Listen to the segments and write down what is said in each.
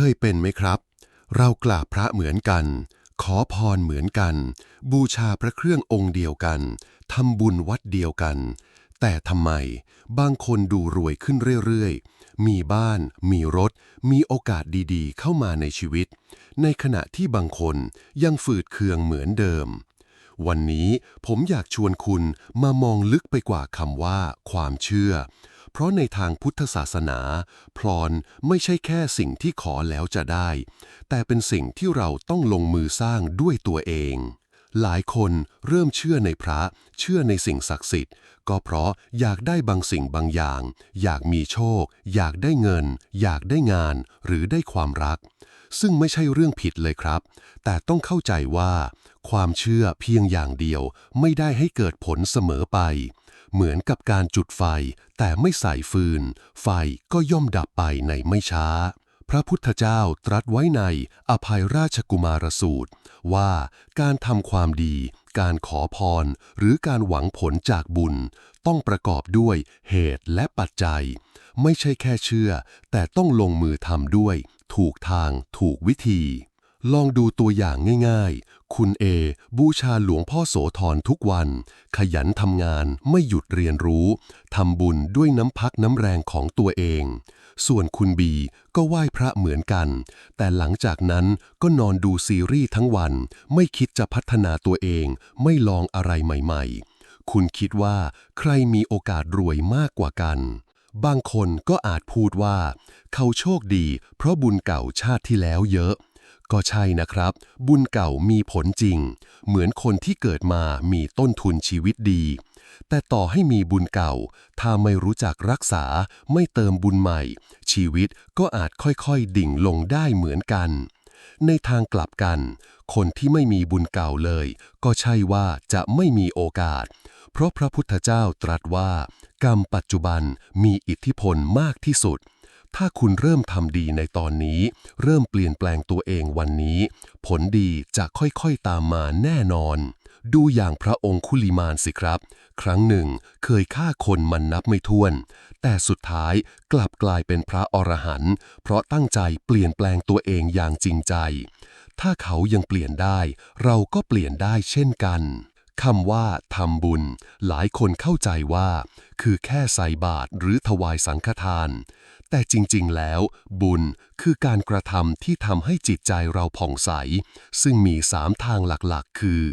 เคยเป็นไหมครับ เรากราบพระเหมือนกัน ขอพรเหมือนกัน บูชาพระเครื่ององค์เดียวกันทำบุญวัดเดียวกัน แต่ทำไม บางคนดูรวยขึ้นเรื่อยๆ มีบ้าน มีรถ มีโอกาสดีๆ เข้ามาในชีวิต ในขณะที่บางคนยังฝืดเคืองเหมือนเดิมวันนี้ผมอยากชวนคุณมามองลึกไปกว่าคำว่า ความเชื่อ ราะในทางพุทธศาสนา พรอนไม่ใช่แค่สิ่งที่ขอแล้วจะได้ แต่เป็นสิ่งที่เราต้องลงมือสร้างด้วยตัวเอง หลายคนเริ่มเชื่อในพระ เชื่อในสิ่งศักดิ์สิทธิ์ ก็เพราะอยากได้บางสิ่งบางอย่าง อยากมีโชค อยากได้เงิน อยากได้งาน หรือได้ความรัก ซึ่งไม่ใช่เรื่องผิดเลยครับ แต่ต้องเข้าใจว่า ความเชื่อเพียงอย่างเดียวไม่ได้ให้เกิดผลเสมอไป เหมือนกับการจุดไฟ แต่ไม่ใส่ฟืน ไฟก็ย่อมดับไปในไม่ช้า พระพุทธเจ้าตรัสไว้ในอภัยราชกุมารสูตร ว่าการทำความดี การขอพร หรือการหวังผลจากบุญ ต้องประกอบด้วยเหตุและปัจจัย ไม่ใช่แค่เชื่อ แต่ต้องลงมือทำด้วย ถูกทางถูกวิธี ลองดูตัวอย่างง่ายๆ คุณเอบูชาหลวงพ่อโสธรทุกวัน ขยันทำงานไม่หยุดเรียนรู้ทำบุญด้วยน้ำพักน้ำแรงของตัวเอง ส่วนคุณบีก็ไหว้พระเหมือนกัน แต่หลังจากนั้นก็นอนดูซีรีส์ทั้งวัน ไม่คิดจะพัฒนาตัวเอง ไม่ลองอะไรใหม่ๆ คุณคิดว่าใครมีโอกาสรวยมากกว่ากันบางคนก็อาจพูดว่า เขาโชคดีเพราะบุญเก่าชาติที่แล้วเยอะ ก็ใช่นะครับ บุญเก่ามีผลจริง เหมือนคนที่เกิดมามีต้นทุนชีวิตดี แต่ต่อให้มีบุญเก่า ถ้าไม่รู้จักรักษาไม่เติมบุญใหม่ ชีวิตก็อาจค่อยๆ ดิ่งลงได้เหมือนกัน ในทางกลับกัน คนที่ไม่มีบุญเก่าเลย ก็ใช่ว่าจะไม่มีโอกาส เพราะพระพุทธเจ้าตรัสว่า กรรมปัจจุบันมีอิทธิพลมากที่สุด ถ้าคุณเริ่มทำดีในตอนนี้ เริ่มเปลี่ยนแปลงตัวเองวันนี้ ผลดีจะค่อยๆตามมาแน่นอน ดูอย่างพระองค์คุลิมานสิครับ ครั้งหนึ่งเคยฆ่าคนมันนับไม่ถ้วน แต่สุดท้ายกลับกลายเป็นพระอรหันต์เพราะตั้งใจเปลี่ยนแปลงตัวเองอย่างจริงใจ ถ้าเขายังเปลี่ยนได้ เราก็เปลี่ยนได้เช่นกันคำว่าทำบุญ หลายคนเข้าใจว่า คือแค่ใส่บาตรหรือถวายสังฆทาน แต่จริงๆ แล้ว บุญคือการกระทำที่ทำให้จิตใจเราผ่องใส ซึ่งมีสามทางหลักๆ คือ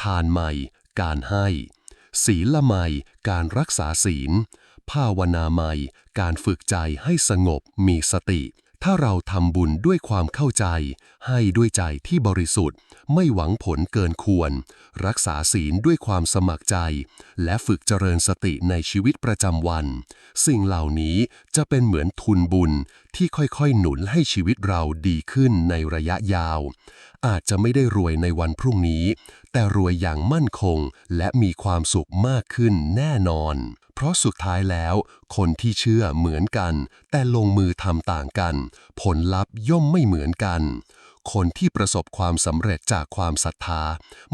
ทานใหม่ การให้ ศีลใหม่ การรักษาศีล ภาวนาใหม่ การฝึกใจให้สงบมีสติ ถ้าเราทำบุญด้วยความเข้าใจ ให้ด้วยใจที่บริสุทธิ์ ไม่หวังผลเกินควร รักษาศีลด้วยความสมัครใจ และฝึกเจริญสติในชีวิตประจำวัน สิ่งเหล่านี้จะเป็นเหมือนทุนบุญที่ค่อยๆ หนุนให้ชีวิตเราดีขึ้นในระยะยาว อาจจะไม่ได้รวยในวันพรุ่งนี้ แต่รวยอย่างมั่นคงและมีความสุขมากขึ้นแน่นอน เพราะสุดท้ายแล้ว คนที่เชื่อเหมือนกัน แต่ลงมือทำต่างกัน ผลลัพธ์ย่อมไม่เหมือนกัน คนที่ประสบความสำเร็จจากความศรัทธา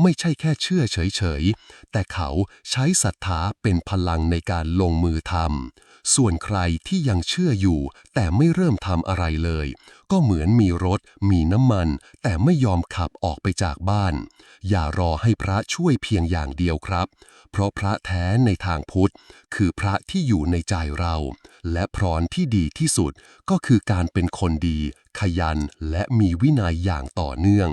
ไม่ใช่แค่เชื่อเฉยๆ แต่เขาใช้ศรัทธาเป็นพลังในการลงมือทำส่วนใครที่ยังเชื่ออยู่ แต่ไม่เริ่มทำอะไรเลย ก็เหมือนมีรถ มีน้ำมัน แต่ไม่ยอมขับออกไปจากบ้าน อย่ารอให้พระช่วยเพียงอย่างเดียวครับ เพราะพระแท้ในทางพุทธ คือพระที่อยู่ในใจเรา และพรอนที่ดีที่สุดก็คือการเป็นคนดี ขยันและมีวินัยอย่างต่อเนื่อง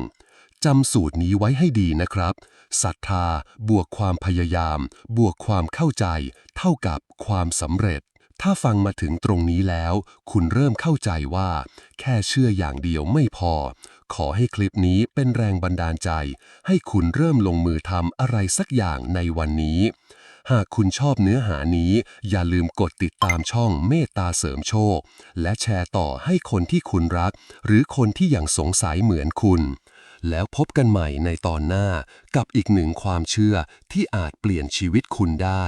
จำสูตรนี้ไว้ให้ดีนะครับศรัทธา บวกความพยายาม บวกความเข้าใจ เท่ากับความสำเร็จ ถ้าฟังมาถึงตรงนี้แล้ว คุณเริ่มเข้าใจว่า แค่เชื่ออย่างเดียวไม่พอ ขอให้คลิปนี้เป็นแรงบันดาลใจ ให้คุณเริ่มลงมือทำอะไรสักอย่างในวันนี้ หากคุณชอบเนื้อหานี้ อย่าลืมกดติดตามช่องเมตตาเสริมโชค และแชร์ต่อให้คนที่คุณรัก หรือคนที่ยังสงสัยเหมือนคุณแล้วพบกันใหม่ในตอนหน้ากับอีกหนึ่งความเชื่อที่อาจเปลี่ยนชีวิตคุณได้